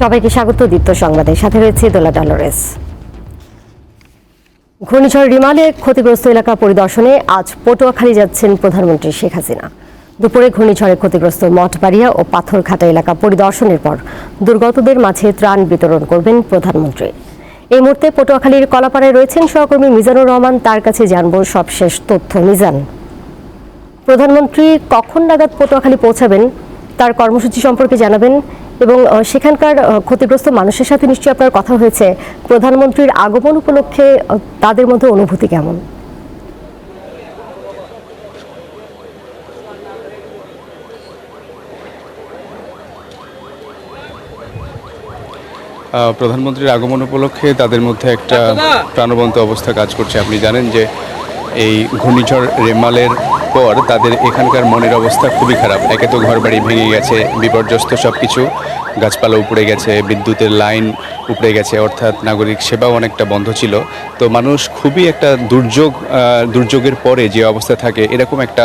সবাইকে স্বাগত দীপ্ত সংবাদে। সাথে রয়েছে দোলা ডলরেস। ঘূর্ণিঝড় রিমালে ক্ষতিগ্রস্ত এলাকা পরিদর্শনে আজ পটুয়াখালী যাচ্ছেন প্রধানমন্ত্রী শেখ হাসিনা। দুপুরে ঘূর্ণিঝড়ে ক্ষতিগ্রস্ত মঠবাড়িয়া ও পাথরঘাটা এলাকা পরিদর্শনের পর দুর্গতদের মাঝে ত্রাণ বিতরণ করবেন প্রধানমন্ত্রী। এই মুহূর্তে পটুয়াখালীর কলাপাড়ায় রয়েছেন সহকর্মী মিজানুর রহমান। তার কাছে জানব সবশেষ তথ্য। মিজান, প্রধানমন্ত্রী কখন নাগাদ পটুয়াখালী পৌঁছাবেন? তার কর্মসূচি সম্পর্কে জানাবেন এবং সেখানকার ক্ষতিগ্রস্ত মানুষের সাথে নিশ্চয়ই আপনার কথা হয়েছে। প্রধানমন্ত্রীর আগমন উপলক্ষে তাদের মধ্যে অনুভূতি কেমন? আহ, প্রধানমন্ত্রীর আগমন উপলক্ষে তাদের মধ্যে একটা প্রাণবন্ত অবস্থা কাজ করছে। আপনি জানেন যে এই ঘূর্ণিঝড় রেমালের পর তাদের এখানকার মনের অবস্থা খুবই খারাপ। একে তো ঘরবাড়ি ভেঙে গেছে, বিপর্যস্ত সব কিছু গাছপালা উপড়ে গেছে, বিদ্যুতের লাইন উপড়ে গেছে, অর্থাৎ নাগরিক সেবাও অনেকটা বন্ধ ছিল। তো মানুষ খুবই একটা দুর্যোগ দুর্যোগের পরে যে অবস্থা থাকে, এরকম একটা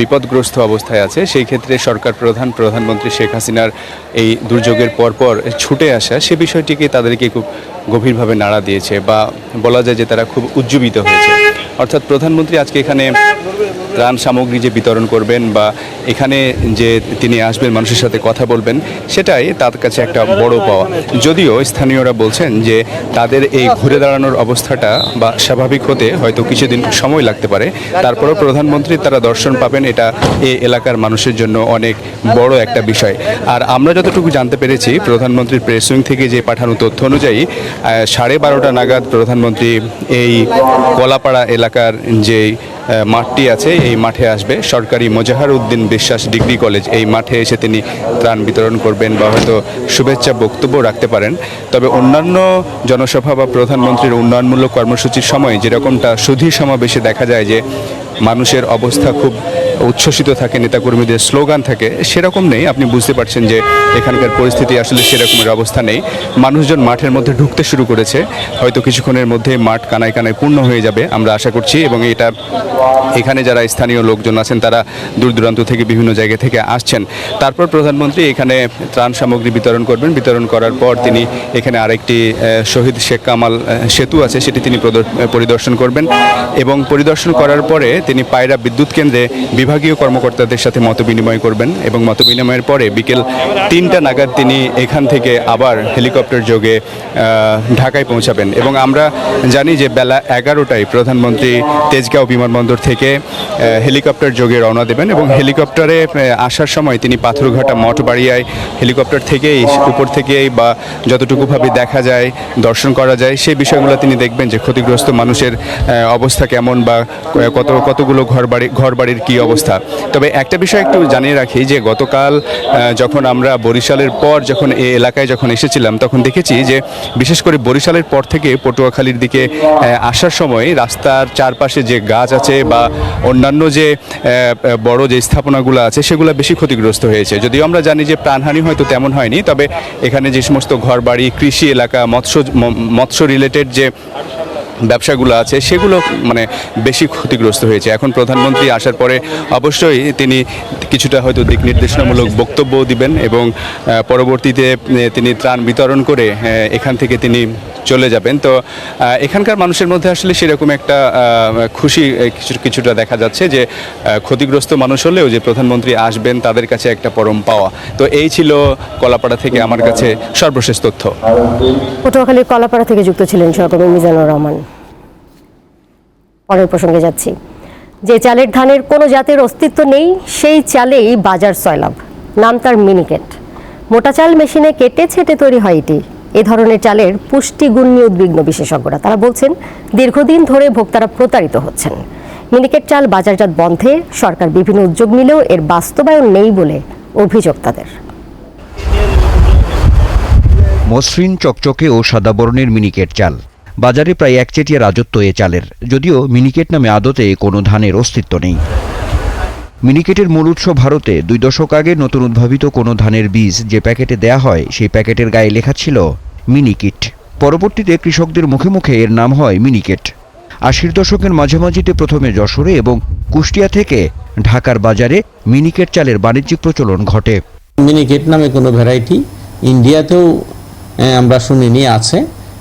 বিপদগ্রস্ত অবস্থায় আছে। সেই ক্ষেত্রে সরকার প্রধান, প্রধানমন্ত্রী শেখ হাসিনার এই দুর্যোগের পরপর ছুটে আসা, সে বিষয়টিকে তাদেরকে খুব গভীরভাবে নাড়া দিয়েছে বা বলা যায় যে তারা খুব উজ্জীবিত হয়েছে। অর্থাৎ প্রধানমন্ত্রী আজকে এখানে ত্রাণ সামগ্রী যে বিতরণ করবেন বা এখানে যে তিনি আসবেন, মানুষের সাথে কথা বলবেন, সেটাই তার কাছে একটা বড় পাওয়া। যদিও স্থানীয়রা বলছেন যে তাদের এই ঘুরে দাঁড়ানোর অবস্থাটা বা স্বাভাবিক হতে হয়তো কিছুদিন সময় লাগতে পারে। তারপরও প্রধানমন্ত্রী তারা দর্শন পাবেন, এটা এই এলাকার মানুষের জন্য অনেক বড় একটা বিষয়। আর আমরা যতটুকু জানতে পেরেছি, প্রধানমন্ত্রীর প্রেস থেকে যে পাঠানো তথ্য অনুযায়ী সাড়ে বারোটা নাগাদ প্রধানমন্ত্রী এই কলাপাড়া এলাকার যে মাঠটি আছে, এই মাঠে আসবে। সরকারি মোজাহার উদ্দিন বিশ্বাস ডিগ্রি কলেজ, এই মাঠে এসে তিনি ত্রাণ বিতরণ করবেন বা হয়তো শুভেচ্ছা বক্তব্য রাখতে পারেন। তবে অন্যান্য জনসভা বা প্রধানমন্ত্রীর উন্নয়নমূলক কর্মসূচির সময় যেরকমটা সুধী সমাবেশে দেখা যায় যে মানুষের অবস্থা খুব উচ্ছ্বসিত থাকে, নেতাকর্মীদের স্লোগান থাকে, সেরকম নেই। আপনি বুঝতে পারছেন যে এখানকার পরিস্থিতি আসলে সেরকমের অবস্থা নেই। মানুষজন মাঠের মধ্যে ঢুকতে শুরু করেছে। হয়তো কিছুক্ষণের মধ্যে মাঠ কানায় কানায় পূর্ণ হয়ে যাবে, আমরা আশা করছি। এবং এটা এখানে যারা স্থানীয় লোকজন আছেন, তারা দূর দূরান্ত থেকে বিভিন্ন জায়গা থেকে আসছেন। তারপর প্রধানমন্ত্রী এখানে ত্রাণ সামগ্রী বিতরণ করবেন। বিতরণ করার পর তিনি এখানে আরেকটি শহীদ শেখ কামাল সেতু আছে, সেটি তিনি প্রদর- পরিদর্শন করবেন। এবং পরিদর্শন করার পরে তিনি পায়রা বিদ্যুৎ কেন্দ্রে বিভাগীয় কর্মকর্তাদের সাথে মত বিনিময় করবেন এবং মত বিনিময়ের পরে বিকেল তিনটা নাগাদ তিনি এখান থেকে আবার হেলিকপ্টার যোগে ঢাকায় পৌঁছাবেন। এবং আমরা জানি যে বেলা এগারোটায় প্রধানমন্ত্রী তেজগাঁও বিমানবন্দর থেকে হেলিকপ্টার যোগে রওনা দেবেন এবং হেলিকপ্টারে আসার সময় তিনি পাথরঘাটা মঠবাড়িয়ায় হেলিকপ্টার থেকেই, উপর থেকেই বা যতটুকুভাবে দেখা যায়, দর্শন করা যায় সেই বিষয়গুলো তিনি দেখবেন যে ক্ষতিগ্রস্ত মানুষের অবস্থা কেমন বা, কত, কতগুলো ঘর বাড়ি ঘর বাড়ির কী অবস্থা। তবে একটা বিষয় একটু জানিয়ে রাখি যে গতকাল যখন আমরা বরিশালের পর যখন এই এলাকায় যখন এসেছিলাম, তখন দেখেছি যে বিশেষ করে বরিশালের পর থেকে পটুয়াখালীর দিকে আসার সময় রাস্তার চারপাশে যে গাছ আছে বা অন্যান্য যে বড় যে স্থাপনাগুলো আছে, সেগুলো বেশি ক্ষতিগ্রস্ত হয়েছে। যদিও আমরা জানি যে প্রাণহানি হয়তো তেমন হয়নি, তবে এখানে যে সমস্ত ঘরবাড়ি, কৃষি এলাকা, মৎস্য মৎস্য রিলেটেড যে ব্যবসাগুলো আছে, সেগুলো মানে বেশি ক্ষতিগ্রস্ত হয়েছে। এখন প্রধানমন্ত্রী আসার পরে অবশ্যই তিনি কিছুটা হয়তো দিক নির্দেশনামূলক বক্তব্য দিবেন এবং পরবর্তীতে তিনি ত্রাণ বিতরণ করে এখান থেকে তিনি চলে যাবেন। তো এখানকার মানুষের মধ্যে আসলে সেরকম একটা খুশি কিছু, কিছুটা দেখা যাচ্ছে যে ক্ষতিগ্রস্ত মানুষ হলেও যে প্রধানমন্ত্রী আসবেন তাদের কাছে একটা পরম পাওয়া। তো এই ছিল কলাপাড়া থেকে আমার কাছে সর্বশেষ তথ্য। পটুয়াখালীর কলাপাড়া থেকে যুক্ত ছিলেন সহকর্মী মিজানুর রহমান। পরের প্রসঙ্গে যাচ্ছি। যে চালের ধানের কোনো জাতের অস্তিত্ব নেই, সেই চালেই বাজার সয়লাভ নাম তার মিনিকেট। মোটা চাল মেশিনে কেটে ছেটে তৈরি হয় এটি। এ ধরনের চালের পুষ্টিগুণ নিয়ে উদ্বিগ্ন বিশেষজ্ঞরা। তারা বলছেন, দীর্ঘদিন ধরে ভোক্তারা প্রতারিত হচ্ছেন। মিনিকেট চাল বাজারজাত বন্ধে সরকার বিভিন্ন উদ্যোগ নিলেও এর বাস্তবায়ন নেই বলে অভিযোগ তাদের। মসৃণ, চকচকে ও সাদা বর্ণের মিনিকেট চাল। বাজারে প্রায় একচেটিয়া রাজত্ব এ চালের। যদিও মিনিকেট নামে আদতে কোনো ধানের অস্তিত্ব নেই। মিনিকেটের মূল উৎস ভারতে। দুই দশক আগে নতুন উদ্ভাবিত কোনো ধানের বীজ যে প্যাকেটে দেয়া হয়, সেই প্যাকেটের গায়ে লেখা ছিল মিনিকিট। পরবর্তীতে কৃষকদের মুখে মুখে এর নাম হয় মিনিকেট। আশির দশকের মাঝামাঝিতে প্রথমে যশোরে এবং কুষ্টিয়া থেকে ঢাকার বাজারে মিনিকেট চালের বাণিজ্যিক প্রচলন ঘটে। মিনিকেট নামে কোনো ভ্যারাইটি ইন্ডিয়াতেও আমরা শুনিনি, আছে।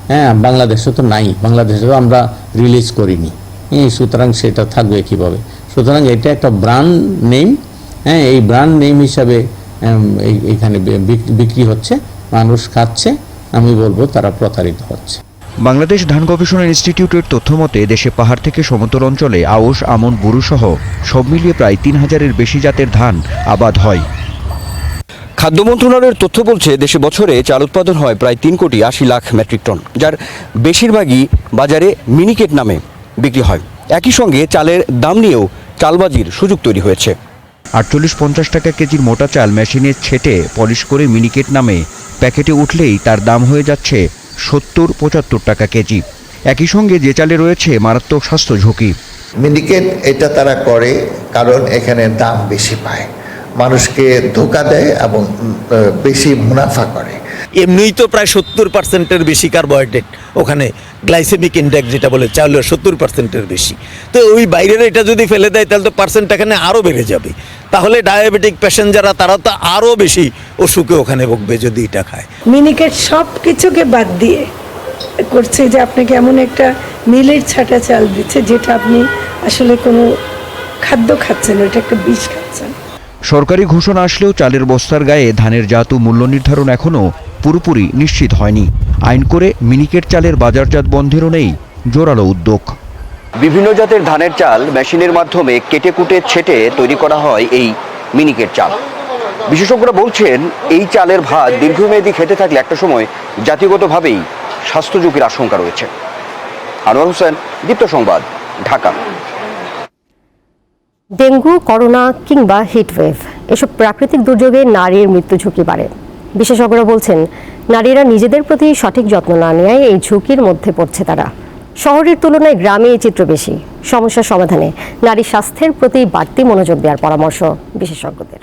হ্যাঁ বাংলাদেশে তো নাই। বাংলাদেশে তো আমরা রিলিজ করিনি। সুতরাং সেটা থাকবে কীভাবে? সুতরাং এটা একটা ব্র্যান্ড নেম হ্যাঁ এই ব্র্যান্ড নেম হিসাবে এইখানে বিক্রি হচ্ছে মানুষ খাচ্ছে আমি বলব তারা প্রতারিত হচ্ছে। বাংলাদেশ ধান গবেষণা ইনস্টিটিউটের তথ্য মতে দেশে পাহাড় থেকে সমতল অঞ্চলে আউশ আমন বুরু সহ সব মিলিয়ে প্রায় তিন হাজারের বেশি জাতের ধান আবাদ হয়। খাদ্য মন্ত্রণালয়ের তথ্য বলছে দেশে বছরে চাল উৎপাদন হয় প্রায় তিন কোটি আশি লাখ মেট্রিক টন যার বেশিরভাগই বাজারে মিনিকেট নামে বিক্রি হয়। একই সঙ্গে চালের দাম নিয়েও চালবাজির সুযোগ তৈরি হয়েছে। আটচল্লিশ পঞ্চাশ টাকা কেজির মোটা চাল মেশিনে ছেটে পলিশ করে মিনিকেট নামে প্যাকেটে উঠলেই তার দাম হয়ে যাচ্ছে সত্তর পঁচাত্তর টাকা কেজি। একই সঙ্গে যে চালে রয়েছে মারাত্মক স্বাস্থ্য ঝুঁকি। মিনিকেট এটা তারা করে কারণ এখানে দাম বেশি পায়। মানুষকে ধোকা দেয় এবং বেশি মুনাফা করে। এমনিই তো প্রায় সত্তর পার্সেন্টের বেশি কার্বোহাইড্রেট ওখানে গ্লাইসেমিক ইন্ডেক্স যেটা বলে চাউলের সত্তর পার্সেন্টের বেশি। তো ওই বাইরের এটা যদি ফেলে দেয় তাহলে তো পার্সেন্ট এখানে আরও বেড়ে যাবে। তাহলে ডায়াবেটিক পেশেন্ট যারা তারা তো আরও বেশি অসুখে ওখানে ভুগবে যদি এটা খায়। মিনিকেট সব কিছুকে বাদ দিয়ে করছে যে আপনাকে এমন একটা মিলের ছাটা চাল দিচ্ছে যেটা আপনি আসলে কোনো খাদ্য খাচ্ছেন ওটা একটা বিষ খাচ্ছেন। সরকারি ঘোষণা আসলেও চালের বস্তার গায়ে ধানের জাত ও মূল্য নির্ধারণ এখনও পুরোপুরি নিশ্চিত হয়নি। আইন করে মিনিকেট চালের বাজারজাত বন্ধেরও নেই জোরালো উদ্যোগ। বিভিন্ন জাতের ধানের চাল মেশিনের মাধ্যমে কেটে কুটে ছেটে তৈরি করা হয় এই মিনিকেট চাল। বিশেষজ্ঞরা বলছেন এই চালের ভাত দীর্ঘমেয়াদী খেতে থাকলে একটা সময় জাতিগতভাবেই স্বাস্থ্য ঝুঁকির আশঙ্কা রয়েছে। আনোয়ার হোসেন দীপ্ত সংবাদ ঢাকা। ডেঙ্গু করোনা কিংবা হিটওয়েভ এসব প্রাকৃতিক দুর্যোগে নারীর মৃত্যু ঝুঁকি বাড়ে। বিশেষজ্ঞরা বলছেন, নারীরা নিজেদের প্রতি সঠিক যত্ন না নেয় এই ঝুঁকির মধ্যে পড়ছে তারা। শহরের তুলনায় গ্রামে এই চিত্র বেশি। সমস্যার সমাধানে নারী স্বাস্থ্যের প্রতি বাড়তি মনোযোগ দেওয়ার পরামর্শ বিশেষজ্ঞদের।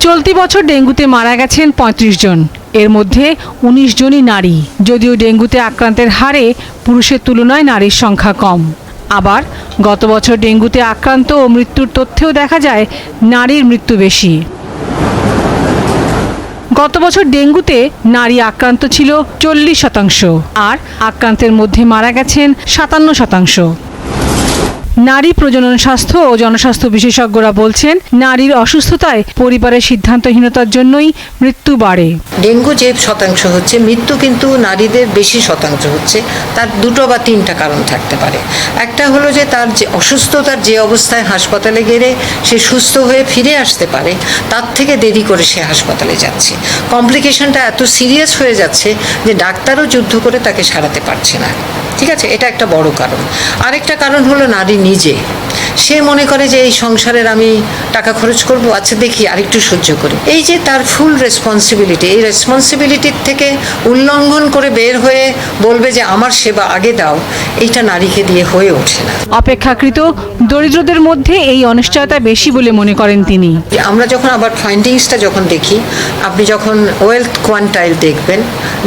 চলতি বছর ডেঙ্গুতে মারা গেছেন পঁয়ত্রিশ জন। এর মধ্যে ১৯ জনই নারী। যদিও ডেঙ্গুতে আক্রান্তের হারে পুরুষের তুলনায় নারীর সংখ্যা কম। আবার গত বছর ডেঙ্গুতে আক্রান্ত ও মৃত্যুর তথ্যেও দেখা যায়, নারীর মৃত্যু বেশি। গত বছর ডেঙ্গুতে নারী আক্রান্ত ছিল চল্লিশ শতাংশ, আর আক্রান্তের মধ্যে মারা গেছেন সাতান্ন শতাংশ। নারী প্রজনন স্বাস্থ্য ও জনস্বাস্থ্য বিশেষজ্ঞরা বলছেন, নারীর অসুস্থতায় পরিবারের সিদ্ধান্তহীনতার জন্যই মৃত্যু বাড়ে। ডেঙ্গু যে শতাংশ হচ্ছে, মৃত্যু কিন্তু নারীদের বেশি শতাংশ হচ্ছে। তার দুটো বা তিনটা কারণ থাকতে পারে। একটা হলো যে, তার যে অসুস্থতার যে অবস্থায় হাসপাতালে গেলে সে সুস্থ হয়ে ফিরে আসতে পারে, তার থেকে দেরি করে সে হাসপাতালে যাচ্ছে। কমপ্লিকেশনটা এত সিরিয়াস হয়ে যাচ্ছে যে, ডাক্তারও যুদ্ধ করে তাকে সারাতে পারছে না। ঠিক আছে? এটা একটা বড় কারণ। আরেকটা কারণ হলো নারী নিজে। সে মনে করে যে এই সংসারের আমি টাকা খরচ করব আচ্ছা দেখি আরেকটু সহ্য করি। এই যে তার ফুল রেসপন্সিবিলিটি এই রেসপন্সিবিলিটির থেকে উল্লঙ্ঘন করে বের হয়ে বলবে যে আমার সেবা আগে দাও এইটা নারীকে দিয়ে হয়ে ওঠে না। অপেক্ষাকৃত দরিদ্রদের মধ্যে এই অনিশ্চয়তা বেশি বলে মনে করেন তিনি। আমরা যখন আবার ফাইন্ডিংসটা যখন দেখি আপনি যখন ওয়েলথ কোয়ান্টাইল দেখবেন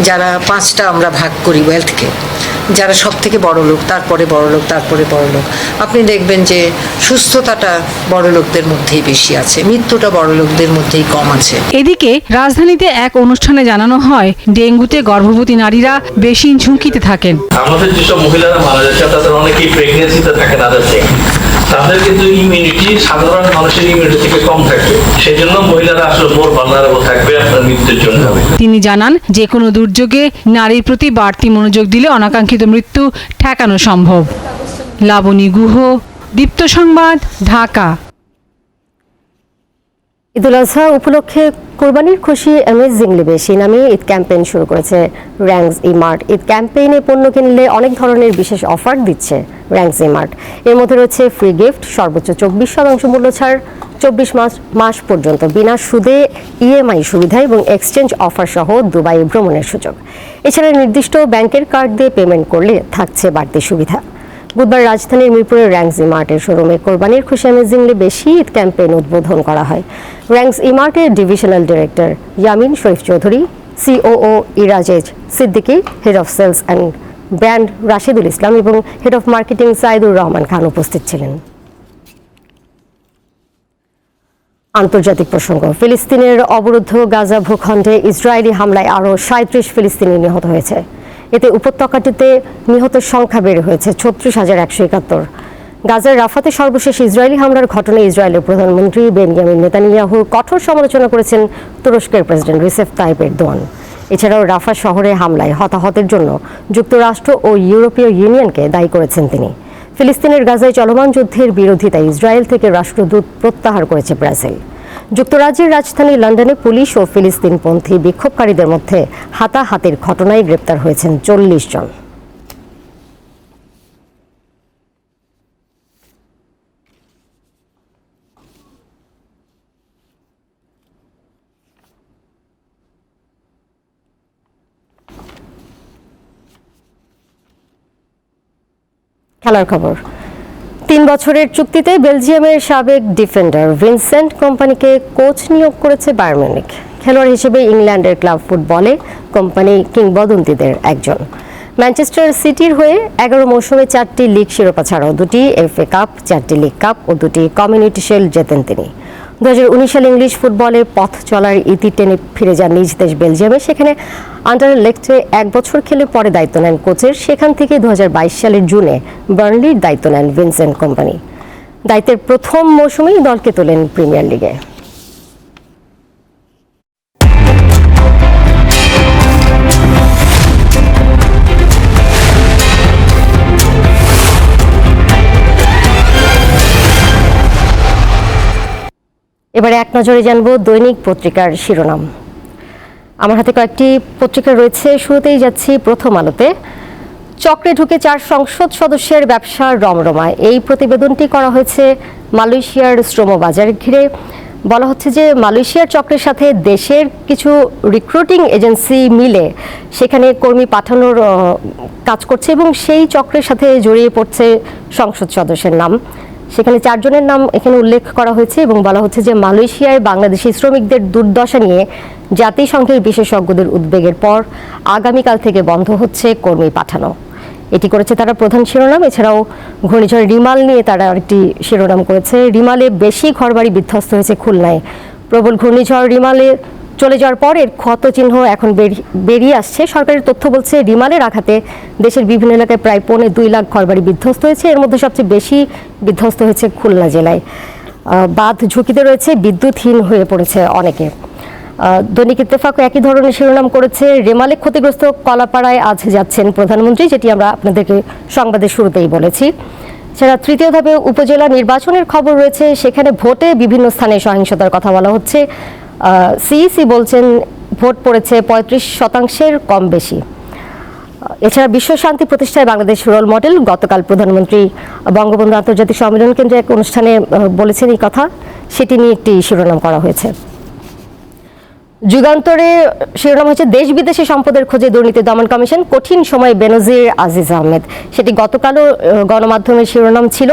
যারা পাঁচটা আমরা ভাগ করি ওয়েলথকে যারা সব থেকে বড় লোক তারপরে বড় লোক তারপরে বড় লোক। আপনি দেখবেন যে সুস্থতাটা বড় লোকদের মধ্যেই বেশি আছে মৃত্যুটা বড় লোকদের মধ্যেই কম আছে। এদিকে রাজধানীতে এক অনুষ্ঠানে জানানো হয় ডেঙ্গুতে গর্ভবতী নারীরা বেশি ঝুঁকিতে থাকেন। আমাদের যেসব মহিলারা মারা যাচ্ছে তাদের অনেকেই প্রেগনেন্সিতে থাকে তাদের তাদের কিন্তু ইমিউনিটি সাধারণ মানুষের ইমিউনিটি থেকে কম থাকবে। সেই জন্য মহিলারা আসলে মোর ভালনারেবল থাকবে আপনার মৃত্যুর জন্য। তিনি জানান যে কোনো দুর্যোগে নারীর প্রতি বাড়তি মনোযোগ দিলে অনাকাঙ্ক্ষিত মৃত্যু ঠেকানো সম্ভব। লাবণী গুহ, দীপ্ত সংবাদ, ঢাকা। ঈদুল আজহা উপলক্ষে কোরবানির খুশি অ্যামেজিংলি বেশি নামে ঈদ ক্যাম্পেইন শুরু করেছে র্যাঙ্কস ই মার্ট ঈদ ক্যাম্পেইনে পণ্য কিনলে অনেক ধরনের বিশেষ অফার দিচ্ছে র্যাঙ্কস মার্ট এর মধ্যে রয়েছে ফ্রি গিফট সর্বোচ্চ চব্বিশ শতাংশ মূল্য ছাড়, চব্বিশ মাস মাস পর্যন্ত বিনা সুদে ইএমআই সুবিধা এবং এক্সচেঞ্জ অফার সহ দুবাই ভ্রমণের সুযোগ। এছাড়া নির্দিষ্ট ব্যাংকের কার্ড দিয়ে পেমেন্ট করলে থাকছে বাড়তি সুবিধা। বুধবার রাজধানীর মিরপুরের র্যাঙ্কস ইমার্টের শোরুমে কোরবানির অ্যামেজিংলি বেশি ঈদ ক্যাম্পেইন উদ্বোধন করা হয়। Rangs ইমার্টের divisional director Yamin Sharif Chowdhury, COO ইরাজেজ Siddiqui head of sales and brand Rashidul Islam এবং head of marketing Saidur Rahman Khan উপস্থিত ছিলেন। আন্তর্জাতিক প্রসঙ্গ, ফিলিস্তিনের অবরুদ্ধ গাজা ভূখণ্ডে ইসরায়েলি হামলায় আরও সাঁত্রিশ ফিলিস্তিনি নিহত হয়েছে। এতে উপত্যকাটিতে নিহতের সংখ্যা বেড়ে হয়েছে, ছত্রিশ হাজার একশো একাত্তর। গাজার রাফাতে সর্বশেষ ইসরায়েলি হামলার ঘটনায় ইসরায়েলের প্রধানমন্ত্রী বেনজামিন নেতানিয়াহুর কঠোর সমালোচনা করেছেন তুরস্কের প্রেসিডেন্ট রিসেফ তাইপ এরদোয়ান। এছাড়াও রাফা শহরে হামলায় হতাহতের জন্য যুক্তরাষ্ট্র ও ইউরোপীয় ইউনিয়নকে দায়ী করেছেন তিনি। ফিলিস্তিনের গাজায় চলমান যুদ্ধের বিরোধিতায় ইসরায়েল থেকে রাষ্ট্রদূত প্রত্যাহার করেছে ব্রাজিল। যুক্তরাজ্যের রাজধানী লন্ডনে পুলিশ ও ফিলিস্তিনপন্থী বিক্ষোভকারীদের মধ্যে হাতাহাতির ঘটনায় গ্রেপ্তার হয়েছেন চল্লিশ জন। খেলার খবর। তিন বছরের চুক্তিতে বেলজিয়ামের সাবেক ডিফেন্ডার ভিনসেন্ট কোম্পানিকে কোচ নিয়োগ করেছে বায়ারমিউনিক খেলোয়াড় হিসেবে ইংল্যান্ডের ক্লাব ফুটবলে কোম্পানি কিংবদন্তিদের একজন। ম্যানচেস্টার সিটির হয়ে এগারো মৌসুমে চারটি লিগ শিরোপা ছাড়াও দুটি এফএ কাপ, চারটি লিগ কাপ ও দুটি কমিউনিটি শিল্ড জেতেন তিনি। দু হাজার উনিশ সালে ইংলিশ ফুটবলে পথ চলার ইতি টেনে ফিরে যান নিজ দেশ বেলজিয়ামে। সেখানে আন্ডার লেগটে এক বছর খেলে পরে দায়িত্ব নেন কোচের। সেখান থেকে দু হাজার বাইশ সালের জুনে বার্নলির দায়িত্ব নেন ভিনসেন্ট কোম্পানি। দায়িত্বের প্রথম মৌসুমেই দলকে তোলেন প্রিমিয়ার লিগে। এবারে এক নজরে জানব দৈনিক পত্রিকার শিরোনাম। আমার হাতে কয়েকটি পত্রিকা রয়েছে, শুরুতেই যাচ্ছি প্রথম আলোতে। চক্রে ঢুকে চার সংসদ সদস্যের ব্যবসার রমরমায়। এই প্রতিবেদনটি করা হয়েছে মালয়েশিয়ার শ্রম বাজার ঘিরে। বলা হচ্ছে যে মালয়েশিয়ার চক্রের সাথে দেশের কিছু রিক্রুটিং এজেন্সি মিলে সেখানে কর্মী পাঠানোর কাজ করছে এবং সেই চক্রের সাথে জড়িয়ে পড়ছে সংসদ সদস্যের নাম। সেখানে চারজনের নাম এখানে উল্লেখ করা হয়েছে এবং বলা হচ্ছে যে মালয়েশিয়ায় বাংলাদেশি শ্রমিকদের দুর্দশা নিয়ে জাতিসংঘের বিশেষজ্ঞদের উদ্বেগের পর আগামীকাল থেকে বন্ধ হচ্ছে কর্মী পাঠানো। এটি করেছে তারা প্রধান শিরোনাম। এছাড়াও ঘূর্ণিঝড় রিমাল নিয়ে তারা একটি শিরোনাম করেছে। রিমালে বেশি ঘরবাড়ি বিধ্বস্ত হয়েছে খুলনায়। প্রবল ঘূর্ণিঝড় রিমালে চলে যাওয়ার পর এর ক্ষত চিহ্ন এখন বেরিয়ে আসছে। সরকারের তথ্য বলছে, রিমালের আঘাতে দেশের বিভিন্ন এলাকায় প্রায় পৌনে দুই লাখ ঘরবাড়ি বিধ্বস্ত হয়েছে। এর মধ্যে সবচেয়ে বেশি বিধ্বস্ত হয়েছে খুলনা জেলায়। বাঁধ ঝুঁকিতে রয়েছে, বিদ্যুৎহীন হয়ে পড়েছে অনেকে। দৈনিক ইত্তেফাক একই ধরনের শিরোনাম করেছে, রেমালে ক্ষতিগ্রস্ত কলাপাড়ায় আজ যাচ্ছেন প্রধানমন্ত্রী, যেটি আমরা আপনাদেরকে সংবাদের শুরুতেই বলেছি। এছাড়া তৃতীয় ধাপে উপজেলা নির্বাচনের খবর রয়েছে। সেখানে ভোটে বিভিন্ন স্থানে সহিংসতার কথা বলা হচ্ছে। সিইসি বলছেন ভোট পড়েছে পঁয়ত্রিশ শতাংশের কম বেশি। এছাড়া বিশ্ব শান্তি প্রতিষ্ঠায় বাংলাদেশ রোল মডেল। গতকাল প্রধানমন্ত্রী বঙ্গবন্ধু আন্তর্জাতিক সম্মেলন কেন্দ্রে এক অনুষ্ঠানে বলেছেন এই কথা। সেটি নিয়ে একটি শিরোনাম করা হয়েছে। যুগান্তরে শিরোনাম হচ্ছে দেশ বিদেশে সম্পদের খোঁজে দুর্নীতি দমন কমিশন, কঠিন সময়ে বেনজির আজিজ আহমেদ। সেটি গতকালও গণমাধ্যমের শিরোনাম ছিল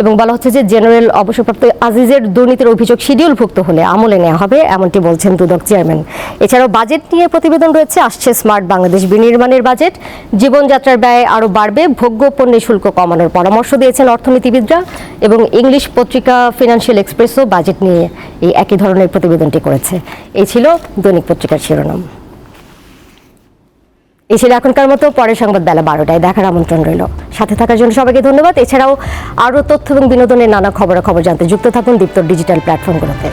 এবং বলা হচ্ছে যে জেনারেল অবসরপ্রাপ্ত আজিজের দুর্নীতির অভিযোগ শিডিউলভুক্ত হলে আমলে নেওয়া হবে, এমনটি বলছেন দুদক চেয়ারম্যান। এছাড়াও বাজেট নিয়ে প্রতিবেদন রয়েছে, আসছে স্মার্ট বাংলাদেশ বিনির্মাণের বাজেট। জীবনযাত্রার ব্যয় আরও বাড়বে, ভোগ্য পণ্যের শুল্ক কমানোর পরামর্শ দিয়েছেন অর্থনীতিবিদরা এবং ইংলিশ পত্রিকা ফিনান্সিয়াল এক্সপ্রেসও বাজেট নিয়ে এই একই ধরনের প্রতিবেদনটি করেছে। এই ছিল দৈনিক পত্রিকার শিরোনাম। এই ছিল এখনকার মতো, পরের সংবাদ বেলা বারোটায় দেখার আমন্ত্রণ রইল। সাথে থাকার জন্য সবাইকে ধন্যবাদ। এছাড়াও আরও তথ্য এবং বিনোদনের নানা খবরাখবর জানতে যুক্ত থাকুন দীপ্তর ডিজিটাল প্ল্যাটফর্মগুলোতে।